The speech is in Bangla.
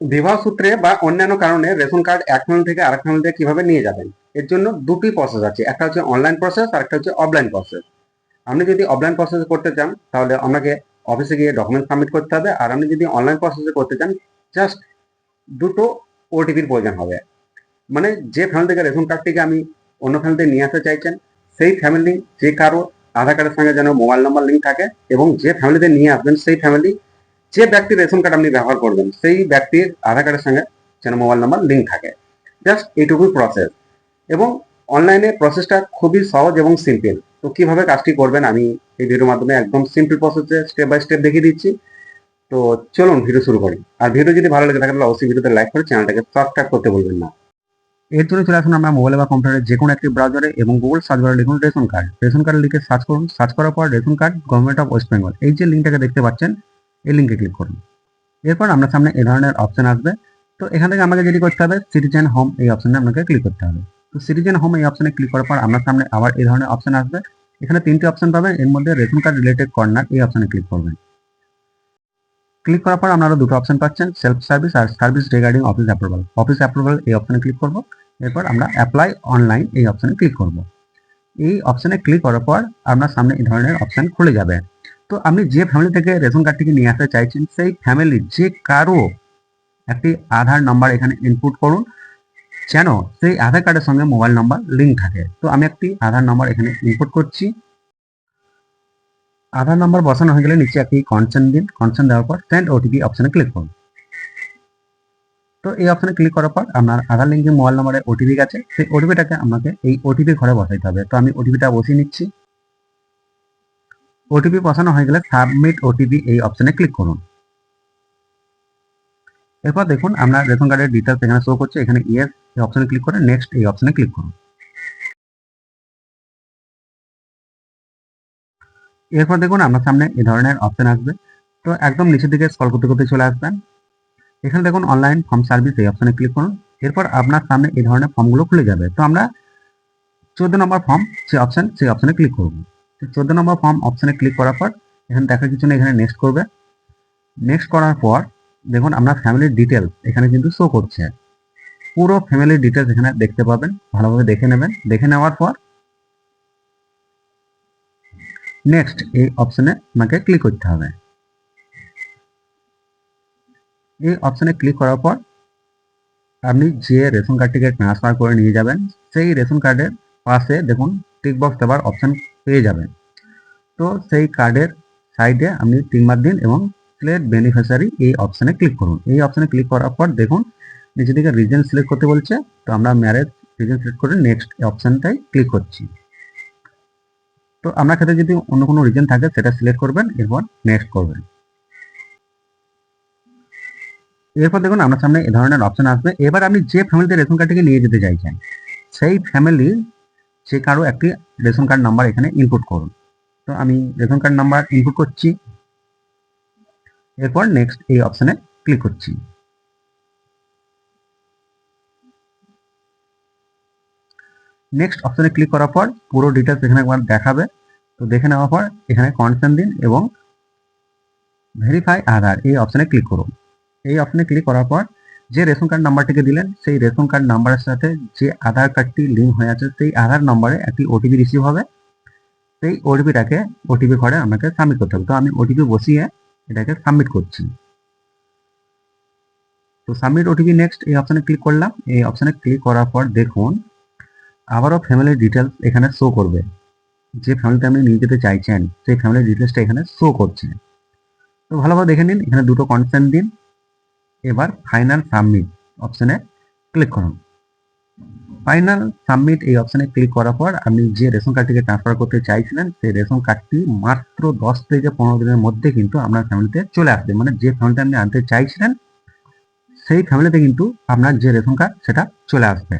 বিবাহ সূত্রে বা অন্যান্য কারণে রেশন কার্ড এক ফ্যামিলি থেকে আরেক ফ্যামিলিতে কীভাবে নিয়ে যাবেন? এর জন্য দুটি প্রসেস আছে। একটা হচ্ছে অনলাইন প্রসেস আর একটা হচ্ছে অফলাইন প্রসেস আপনি যদি অফলাইন প্রসেস করতে চান, তাহলে আপনাকে অফিসে গিয়ে ডকুমেন্ট সাবমিট করতে হবে। আর আপনি যদি অনলাইন প্রসেসে করতে চান জাস্ট দুটো ওটিপির প্রয়োজন হবে। মানে যে ফ্যামিলি থেকে রেশন কার্ডটিকে আমি অন্য ফ্যামিলিতে নিয়ে আসতে চাইছেন, সেই ফ্যামিলি যে কারও আধার কার্ডের সঙ্গে যেন মোবাইল নাম্বার লিঙ্ক থাকে এবং যে ফ্যামিলিতে নিয়ে আসবেন, সেই ফ্যামিলি যে ব্যক্তি রেশন কার্ড আপনি ব্যবহার করবেন, সেই ব্যক্তির আধার কার্ডের সঙ্গে যেন মোবাইল নাম্বার লিঙ্ক থাকে। জাস্ট এইটুকুই প্রসেস এবং অনলাইনে প্রসেসটা খুবই সহজ এবং সিম্পল তো কীভাবে কাজটি করবেন আমি এই ভিডিওর মাধ্যমে একদম সিম্পল প্রসেসে স্টেপ বাই স্টেপ দেখিয়ে দিচ্ছি। তো চলুন ভিডিও শুরু করি। আর ভিডিও যদি ভালো লাগে থাকে, তাহলে অবশ্যই ভিডিওতে লাইক করে চ্যানেলটাকে সাবস্ক্রাইব করতে বলবেন না। এর জন্য চলে আসুন আমরা মোবাইলে বা কম্পিউটারে যে কোনো একটি ব্রাউজারে এবং গুগল সার্চ বারে লিখুন রেশন কার্ড। রেশন কার্ড লিখে সার্চ করুন। সার্চ করার পর ration card government of West Bengal এই যে লিঙ্কটাকে দেখতে পাচ্ছেন এই লিঙ্কে ক্লিক করুন। এরপর আপনার সামনে এ ধরনের অপশন আসবে। তো এখান থেকে আমাকে যেটি করতে হবে সিটিজেন হোম এই অপশনে আপনাকে ক্লিক করতে হবে। তো সিটিজেন হোম এই অপশনে ক্লিক করার পর আপনার সামনে আবার এই ধরনের অপশন আসবে। এখানে তিনটি অপশন পাবেন, এর মধ্যে রেশন কার্ড রিলেটেড কর্নার এই অপশনে ক্লিক করবেন। ক্লিক করার পর আপনারা দুটো অপশন পাচ্ছেন সেলফ সার্ভিস আর service regarding office approval office approval এই অপশনে ক্লিক করব। এরপর আমরা অ্যাপ্লাই অনলাইন এই অপশনে ক্লিক করব। এই অপশনে ক্লিক করার পর আপনার সামনে এই ধরনের অপশন খুলে যাবে। তো আপনি যে ফ্যামিলি থেকে রেশন কার্ডটিকে নিয়ে আসতে চাইছেন, সেই ফ্যামিলির যে কারও একটি আধার নাম্বার এখানে ইনপুট করুন। যেন সেই আধার কার্ডের সঙ্গে মোবাইল নাম্বার লিঙ্ক থাকে। তো আমি একটি আধার নাম্বার এখানে ইনপুট করছি। আধার নাম্বার বসানো হয়ে গেলে নিচে একটি কনসেন্ট দিন। কনসেন্ট দেওয়ার পর সেন্ড ওটিপি অপশানে ক্লিক করুন। তো এই অপশানে ক্লিক করার পর আপনার আধার লিঙ্কের মোবাইল নাম্বারে ওটিপি গেছে। সেই ওটিপিটাকে আপনাকে এই ওটিপি ঘরে বসাইতে হবে। তো আমি ওটিপিটা বসিয়ে নিচ্ছি। ওটিপি বসানো হয়ে গেলে সাবমিট ওটিপি এই অপশনে ক্লিক করুন। এরপর দেখুন, আমরা রেশন কার্ডের ডিটেলস এখানে শো করছে, এখানে ইয়েস এই অপশনে ক্লিক করে নেক্সট এই অপশনে ক্লিক করুন। এরপর দেখুন আপনার সামনে এই ধরনের অপশন আসবে। তো একদম নিচের দিকে স্ক্রল করতে করতে চলে আসবেন। এখানে দেখুন অনলাইন ফর্ম সার্ভিস এই অপশনে ক্লিক করুন। এরপর আপনার সামনে এই ধরনের ফর্মগুলো খুলে যাবে। তো আমরা চোদ্দ নম্বর ফর্ম যে অপশন সেই অপশনে ক্লিক করব। তো চোদ্দ নম্বর ফর্ম অপশনে ক্লিক করার পর এখানে দেখার কিছু না এখানে নেক্সট করবে। নেক্সট করার পর দেখুন আপনার ফ্যামিলির ডিটেলস এখানে কিন্তু শো করছে। পুরো ফ্যামিলির ডিটেলস এখানে দেখতে পাবেন, ভালোভাবে দেখে নেবেন। দেখে নেওয়ার পর নেক্সট এই অপশনে আপনাকে ক্লিক করতে হবে। এই অপশনে ক্লিক করার পর আপনি যে রেশন কার্ডটিকে ট্রান্সফার করে নিয়ে যাবেন, সেই রেশন কার্ডের পাশে দেখুন টিক বক্স দেওয়ার অপশন পেয়ে যাবেন। তো সেই কার্ডের সাইডে আপনি টিক মার্ক দিন এবং সিলেক্ট বেনিফিশিয়ারি এই অপশনে ক্লিক করুন। এই অপশনে ক্লিক করার পর দেখুন, নিচে দিকে রিজন সিলেক্ট করতে বলছে, তো আমরা ম্যারেজ রিজন সিলেক্ট করে নেক্সট অপশনটাই ক্লিক করছি। তো আপনার ক্ষেত্রে যদি অন্য কোনো রিজন থাকে, সেটা সিলেক্ট করবেন, এরপর নেক্সট করবেন। এরপর দেখুন, আপনার সামনে এ ধরনের অপশন আসবে। এবার আপনি যে ফ্যামিলিতে রেশন কার্ডটিকে নিয়ে যেতে চাইছেন, সেই ফ্যামিলির যে কারও একটি রেশন কার্ড নাম্বার এখানে ইনপুট করুন। তো আমি রেশন কার্ড নাম্বার ইনপুট করছি। এরপর নেক্সট এই অপশনে ক্লিক করছি। নেক্সট অপশনে ক্লিক করার পর পুরো ডিটেলস এখানে একবার দেখাবে। তো দেখে নেওয়ার পর এখানে কনফার্ম দিন এবং ভেরিফাই আধার এই অপশনে ক্লিক করুন। এই অপশনে ক্লিক করার পর যে রেশন কার্ড নাম্বারটিকে দিলেন, সেই রেশন কার্ড নাম্বারের সাথে যে আধার কার্ডটি লিঙ্ক হয়ে আছে, সেই আধার নম্বরে একটি ওটিপি রিসিভ হবে। সেই ওটিপিটাকে ওটিপি ঘরে আমাকে সাবমিট করতে হবে। তো আমি ওটিপি বসিয়ে এটাকে সাবমিট করছি। তো সাবমিট ওটিপি নেক্সট এই অপশানে ক্লিক করলাম। এই অপশানে ক্লিক করার পর দেখুন, আবারও ফ্যামিলির ডিটেলস এখানে শো করবে। যে ফ্যামিলিতে আপনি নিয়ে যেতে চাইছেন, সেই ফ্যামিলির ডিটেলসটা এখানে শো করছে। তো ভালোভাবে দেখে নিন, এখানে দুটো কনসেন্ট দিন। এবার ফাইনাল সাবমিট অপশনে ক্লিক করুন। ফাইনাল সাবমিট এই অপশনে ক্লিক করার পর আপনি যে রেশন কার্ডটিকে ট্রান্সফার করতে চাইছিলেন, সেই রেশন কার্ডটি মাত্র দশ থেকে পনেরো দিনের মধ্যে কিন্তু আপনার ফ্যামিলিতে চলে আসবে। মানে যে ফ্যামিলিতে আপনি আনতে চাইছিলেন, সেই ফ্যামিলিতে কিন্তু আপনার যে রেশন কার্ড সেটা চলে আসবে।